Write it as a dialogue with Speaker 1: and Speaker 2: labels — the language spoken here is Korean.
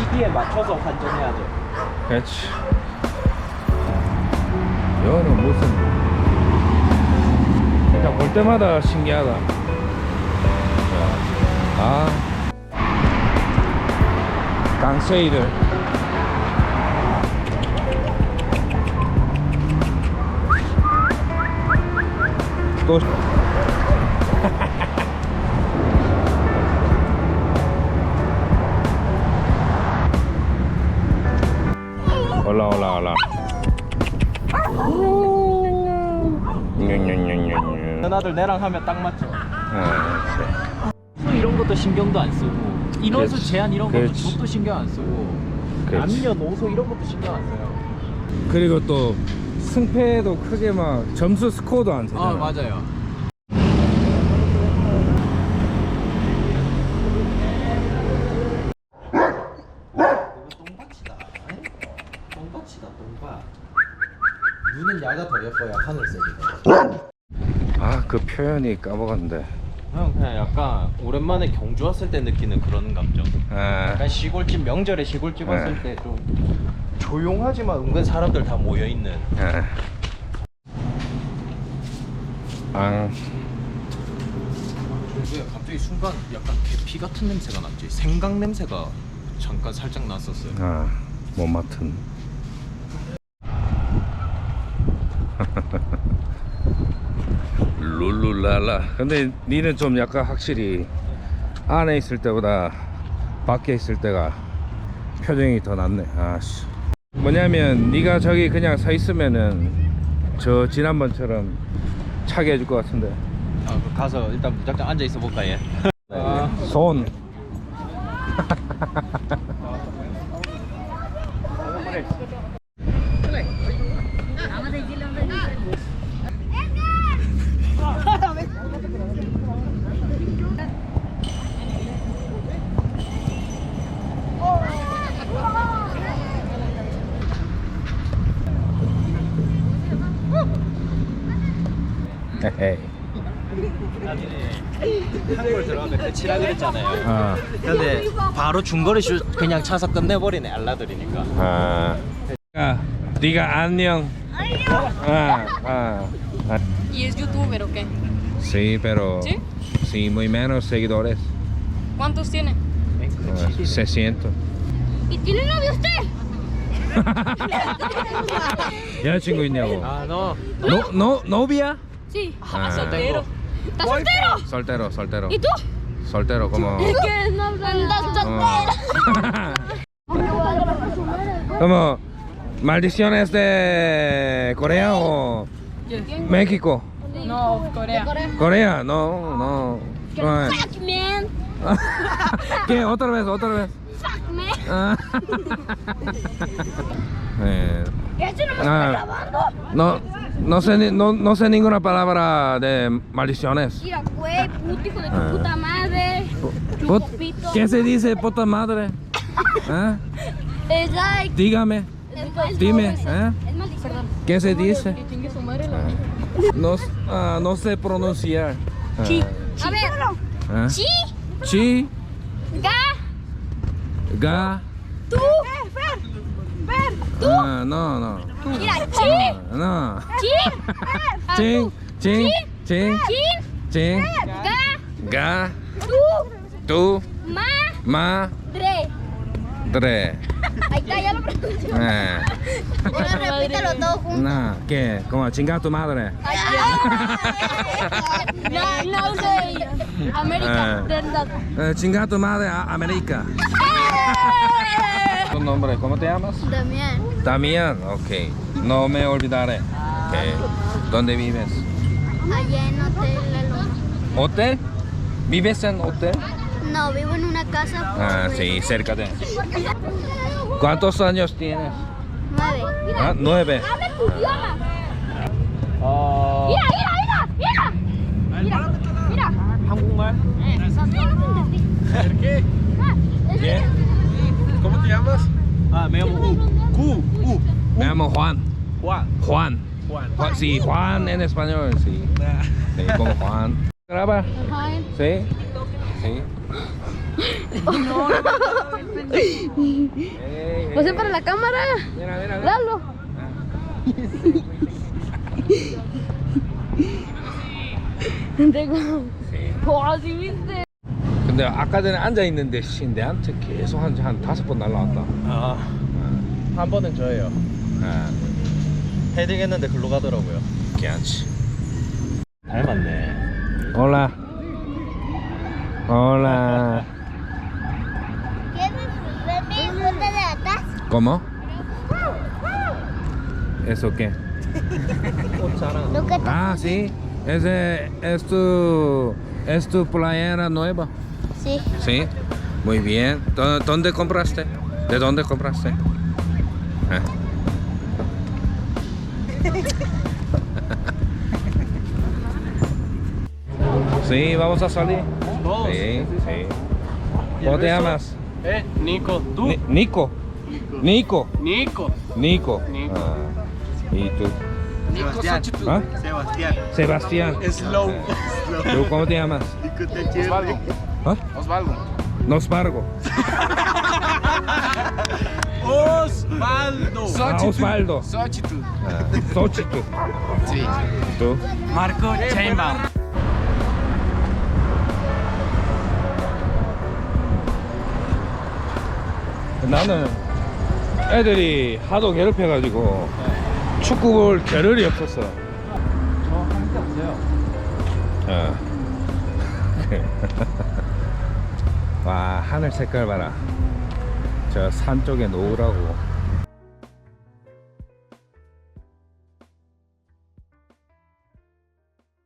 Speaker 1: 시기에 맞춰서 환전해야 돼.
Speaker 2: 그렇지. 이거는 무슨 그냥 볼 때마다 신기하다. 아, 강세이들. 또
Speaker 1: 누나들 내랑 하면 딱 맞죠.
Speaker 2: 아,
Speaker 1: 수 이런 것도 신경도 안 쓰고 인원수
Speaker 2: 그렇지.
Speaker 1: 제한 이런 것도
Speaker 2: 그렇지.
Speaker 1: 저도 신경 안 쓰고
Speaker 2: 그렇지.
Speaker 1: 남녀 노소 이런 것도 신경 안 써요.
Speaker 2: 그리고 또 승패도 크게 막 점수 스코어도 안 되잖아.
Speaker 1: 아 맞아요. 똥밭이다. 똥밭이다 똥밭. 눈은 야가 더 예뻐요 하늘색이가.
Speaker 2: 아, 그 표현이 까먹었는데.
Speaker 1: 형 그냥 약간 오랜만에 경주 왔을 때 느끼는 그런 감정.
Speaker 2: 아,
Speaker 1: 약간 시골집 명절에 시골집
Speaker 2: 네.
Speaker 1: 왔을 때 좀 조용하지만 은근 사람들 다 모여 있는.
Speaker 2: 아. 앙.
Speaker 1: 왜 갑자기 순간 약간 계피 같은 냄새가 났지? 생강 냄새가 잠깐 살짝 났었어요.
Speaker 2: 아, 못 맡은. 룰루랄라. 근데 니는 좀 약간 확실히 안에 있을 때보다 밖에 있을 때가 표정이 더 낫네. 아씨. 뭐냐면 네가 저기 그냥 서 있으면은 저 지난번처럼 차게 해줄 것 같은데.
Speaker 1: 아, 그 가서 일단 무작정 앉아 있어 볼까 얘. 아,
Speaker 2: 손. 헤헤.
Speaker 1: 한골 들어가면 끝이라 그랬잖아요.
Speaker 2: 아.
Speaker 1: 근데 바로 중거리 슛 그냥 차서 끝내버리네 알라들이니까.
Speaker 2: 아. 야, 네가 안녕. Ah, ah, ah.
Speaker 3: ¿Y es youtuber o qué?
Speaker 2: Sí, pero
Speaker 3: ¿Sí?
Speaker 2: sí, muy menos seguidores.
Speaker 3: ¿Cuántos tiene?
Speaker 2: Ah, 600.
Speaker 3: ¿Y tiene novio usted?
Speaker 2: 여자친구 있냐고?
Speaker 1: 아 너.
Speaker 2: No, no, novia?
Speaker 3: Sí.
Speaker 2: Ah.
Speaker 3: soltero. ¿Estás soltero?
Speaker 2: Soltero, soltero.
Speaker 3: ¿Y tú?
Speaker 2: Soltero como.
Speaker 3: que no andas
Speaker 2: Oh. como maldiciones de Corea o México.
Speaker 3: No, Corea.
Speaker 2: Corea, no, no. no es.
Speaker 3: Fuck, man.
Speaker 2: ¿Qué? Otra vez, otra vez.
Speaker 3: Fuck, man.
Speaker 2: Ah. Eh,
Speaker 3: ¿Eso no me
Speaker 2: Ah.
Speaker 3: está grabando?
Speaker 2: no, no sé, ni- no, no sé ninguna palabra de maldiciones.
Speaker 3: Mira, güey, puto hijo de tu
Speaker 2: Ah.
Speaker 3: puta madre.
Speaker 2: Put-
Speaker 3: Chupopito.
Speaker 2: ¿Qué se dice, puta madre? ¿Eh?
Speaker 3: Es like.
Speaker 2: Dígame,
Speaker 3: es-
Speaker 2: dime,
Speaker 3: es-
Speaker 2: ¿eh?
Speaker 3: Es maldición.
Speaker 2: ¿qué se dice?
Speaker 3: La
Speaker 2: No, ah, no sé pronunciar. Ah,
Speaker 3: Chi. A ver.
Speaker 2: ¿eh?
Speaker 3: Chi.
Speaker 2: Chi,
Speaker 3: Ga.
Speaker 2: ga.
Speaker 3: Tú. No,
Speaker 2: ah, no, no.
Speaker 3: Mira, chin.
Speaker 2: No. Chin. Chin. Chin.
Speaker 3: Chin.
Speaker 2: Chin.
Speaker 3: Ga.
Speaker 2: Ga.
Speaker 3: Tú.
Speaker 2: Tú.
Speaker 3: Ma.
Speaker 2: Ma.
Speaker 3: Dre.
Speaker 2: Dre.
Speaker 3: Ahí está, ya lo pregunté.
Speaker 2: Eh.
Speaker 3: Ahora repítalo todo junto.
Speaker 2: No, ¿qué? ¿Cómo? ¿Chinga a tu madre?
Speaker 3: Ay, no, no, no. América. Eh.
Speaker 2: eh chinga a tu madre a América. ¡Eh! nombre? ¿Cómo te llamas?
Speaker 3: Damián.
Speaker 2: Damián, ok. No me olvidaré. Okay. ¿Dónde vives?
Speaker 3: Allá en Hotel La Loma.
Speaker 2: ¿Hotel? ¿Vives en hotel?
Speaker 3: No, vivo en una casa.
Speaker 2: Ah, sí, cerca de. ¿Cuántos años tienes?
Speaker 3: Nueve.
Speaker 2: Ah, nueve.
Speaker 3: Oh. Ah.
Speaker 1: ¿Qué?
Speaker 3: Ah,
Speaker 1: ¿Cómo te llamas? Ah, me llamo U. Q, U.
Speaker 2: Me llamo Juan.
Speaker 1: Juan.
Speaker 2: Juan.
Speaker 1: Juan.
Speaker 2: Sí, Juan en español, sí. Sí, como Juan. ¿Graba? Sí. Sí.
Speaker 3: No, no, no. Para la cámara.
Speaker 2: Mira, mira, mira.
Speaker 3: Dalo. Tengo. Sí. Oh, ¿sí viste?
Speaker 2: 근데 아까 전에 앉아 있는데 씨 내 한테 계속 한, 한 다섯 번 날라왔다.
Speaker 1: 아한 번은 저예요
Speaker 2: 아,
Speaker 1: 헤딩했는데 글로 가더라고요
Speaker 2: 괜찮지.
Speaker 1: 닮았네
Speaker 2: Hola. Hola.
Speaker 3: ¿Quieres ver mi foto de atrás?
Speaker 2: ¿Cómo? ¿Eso qué?
Speaker 1: 꽃 자랑
Speaker 2: Ah, sí. Ese es tu, es tu playera nueva.
Speaker 3: Sí.
Speaker 2: Sí. Muy bien. ¿Dó- ¿Dónde compraste? ¿De dónde compraste? Ah. Sí, vamos a salir. Sí, sí. ¿Cómo te llamas?
Speaker 1: Eh, Nico ¿tú?
Speaker 2: Ni- Nico. Nico.
Speaker 1: Nico
Speaker 2: Nico.
Speaker 1: Nico.
Speaker 2: Ah. ¿Y tú?
Speaker 1: Nico Sachitu
Speaker 2: ¿Ah?
Speaker 4: Sebastián.
Speaker 2: Sebastián.
Speaker 1: Slow
Speaker 2: ¿Tú cómo te llamas?
Speaker 1: Osvaldo
Speaker 2: ¿Ah?
Speaker 1: Osvaldo
Speaker 2: Nospargo.
Speaker 1: Osvaldo
Speaker 2: Ah, Osvaldo. Ah, Xochitl.
Speaker 1: Sí
Speaker 2: ¿Tú?
Speaker 1: Marco Chainbaum
Speaker 2: 나는 애들이 하도 괴롭혀가지고 축구 볼 겨를이 없었어.
Speaker 1: 저한게 없어요
Speaker 2: 어. 와 하늘 색깔 봐라. 저 산 쪽에 노을하고